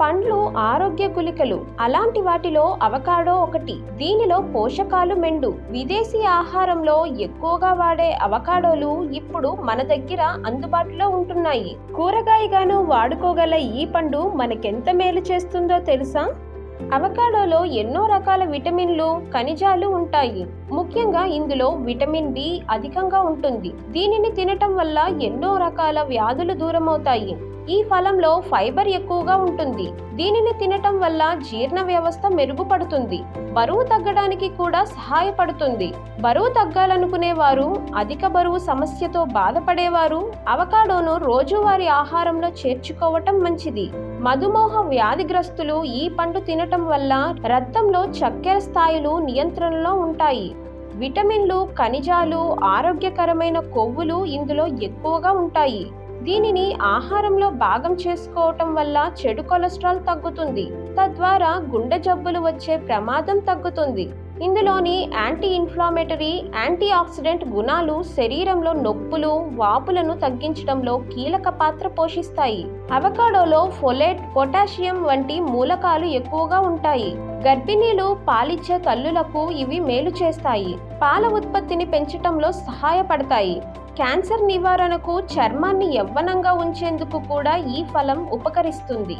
పండ్లు ఆరోగ్య గుళికలు అలాంటి వాటిలో అవకాడో ఒకటి. దీనిలో పోషకాలు మెండు. విదేశీ ఆహారంలో ఎక్కువగా వాడే అవకాడోలు ఇప్పుడు మన దగ్గర అందుబాటులో ఉంటున్నాయి. కూరగాయగాను వాడుకోగల ఈ పండు మనకెంత మేలు చేస్తుందో తెలుసా? అవకాడోలో ఎన్నో రకాల విటమిన్లు ఖనిజాలు ఉంటాయి. ముఖ్యంగా ఇందులో విటమిన్ బి అధికంగా ఉంటుంది. దీనిని తినటం వల్ల ఎన్నో రకాల వ్యాధులు దూరమవుతాయి. ఈ ఫలంలో ఫైబర్ ఎక్కువగా ఉంటుంది. దీనిని తినటం వల్ల జీర్ణ వ్యవస్థ మెరుగుపడుతుంది. బరువు తగ్గడానికి కూడా సహాయపడుతుంది. బరువు తగ్గాలనుకునే వారు అధిక బరువు సమస్యతో బాధపడేవారు అవకాడోను రోజువారీ ఆహారంలో చేర్చుకోవటం మంచిది. మధుమోహ వ్యాధిగ్రస్తులు ఈ పండు తినటం వల్ల రక్తంలో చక్కెర స్థాయిలు నియంత్రణలో ఉంటాయి. విటమిన్లు ఖనిజాలు ఆరోగ్యకరమైన కొవ్వులు ఇందులో ఎక్కువగా ఉంటాయి. దీనిని ఆహారంలో భాగం చేసుకోవటం వల్ల చెడు కొలెస్ట్రాల్ తగ్గుతుంది. తద్వారా గుండె జబ్బులు వచ్చే ప్రమాదం తగ్గుతుంది. ఇందులోని యాంటీ ఇన్ఫ్లామేటరీ యాంటీ ఆక్సిడెంట్ గుణాలు శరీరంలో నొప్పులు వాపులను తగ్గించడంలో కీలక పాత్ర పోషిస్తాయి. అవకాడోలో ఫొలేట్ పొటాషియం వంటి మూలకాలు ఎక్కువగా ఉంటాయి. గర్భిణీలు పాలిచ్చే తల్లులకు ఇవి మేలు చేస్తాయి. పాల ఉత్పత్తిని పెంచటంలో సహాయపడతాయి. క్యాన్సర్ నివారణకు చర్మాన్ని యవ్వనంగా ఉంచేందుకు కూడా ఈ ఫలం ఉపకరిస్తుంది.